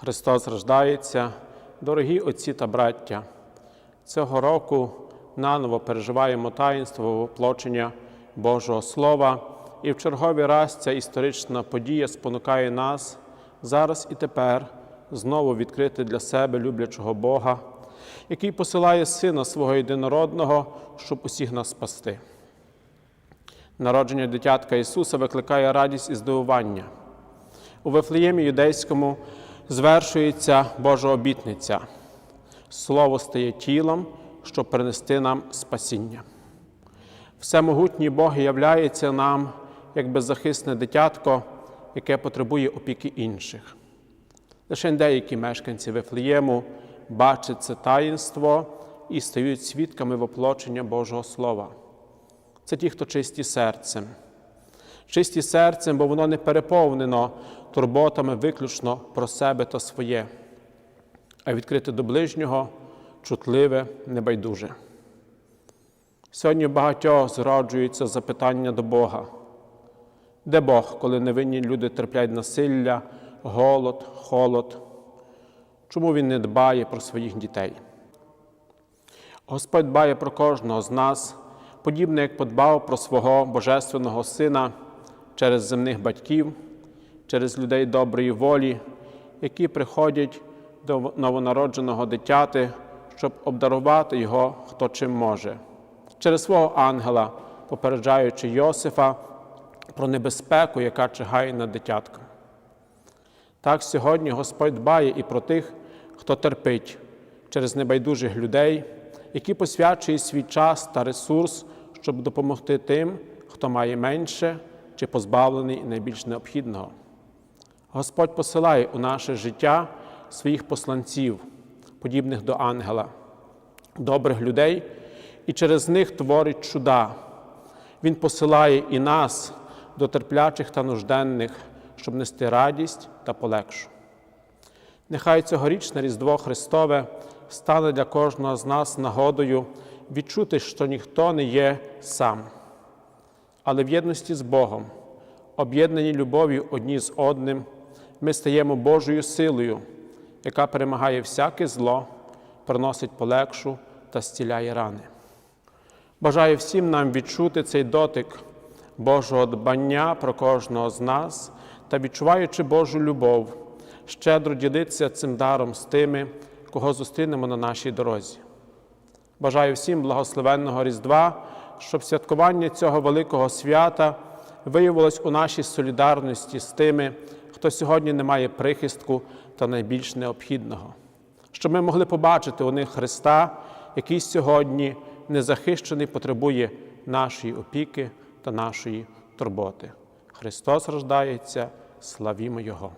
Христос рождається, дорогі отці та браття. Цього року наново переживаємо таїнство воплочення Божого Слова, і в черговий раз ця історична подія спонукає нас зараз і тепер знову відкрити для себе люблячого Бога, який посилає Сина свого єдинородного, щоб усіх нас спасти. Народження дитятка Ісуса викликає радість і здивування. У Вифлеємі юдейському звершується Божа обітниця. Слово стає тілом, щоб принести нам спасіння. Всемогутній Бог являється нам як беззахисне дитятко, яке потребує опіки інших. Лише деякі мешканці Вифлеєму бачать це таїнство і стають свідками воплочення Божого Слова. Це ті, хто чисті серцем. Чисті серцем, бо воно не переповнено турботами виключно про себе та своє, а відкрите до ближнього, чутливе, небайдуже. Сьогодні багатьох зроджується запитання до Бога. Де Бог, коли невинні люди терплять насилля, голод, холод? Чому Він не дбає про своїх дітей? Господь дбає про кожного з нас, подібно як подбав про свого Божественного Сина через земних батьків, через людей доброї волі, які приходять до новонародженого дитяти, щоб обдарувати його хто чим може, через свого ангела, попереджаючи Йосифа про небезпеку, яка чигає над дитятком. Так сьогодні Господь дбає і про тих, хто терпить через небайдужих людей, які посвячують свій час та ресурс, щоб допомогти тим, хто має менше чи позбавлений найбільш необхідного. Господь посилає у наше життя своїх посланців, подібних до ангела, добрих людей, і через них творить чуда. Він посилає і нас до терплячих та нужденних, щоб нести радість та полегшу. Нехай цьогорічне Різдво Христове стане для кожного з нас нагодою відчути, що ніхто не є сам, але в єдності з Богом, об'єднані любов'ю одні з одним, ми стаємо Божою силою, яка перемагає всяке зло, приносить полегшу та зціляє рани. Бажаю всім нам відчути цей дотик Божого дбання про кожного з нас та, відчуваючи Божу любов, щедро ділитися цим даром з тими, кого зустрінемо на нашій дорозі. Бажаю всім благословенного Різдва, щоб святкування цього великого свята виявилось у нашій солідарності з тими, хто сьогодні не має прихистку та найбільш необхідного, щоб ми могли побачити у них Христа, який сьогодні незахищений потребує нашої опіки та нашої турботи. Христос рождається, славімо Його!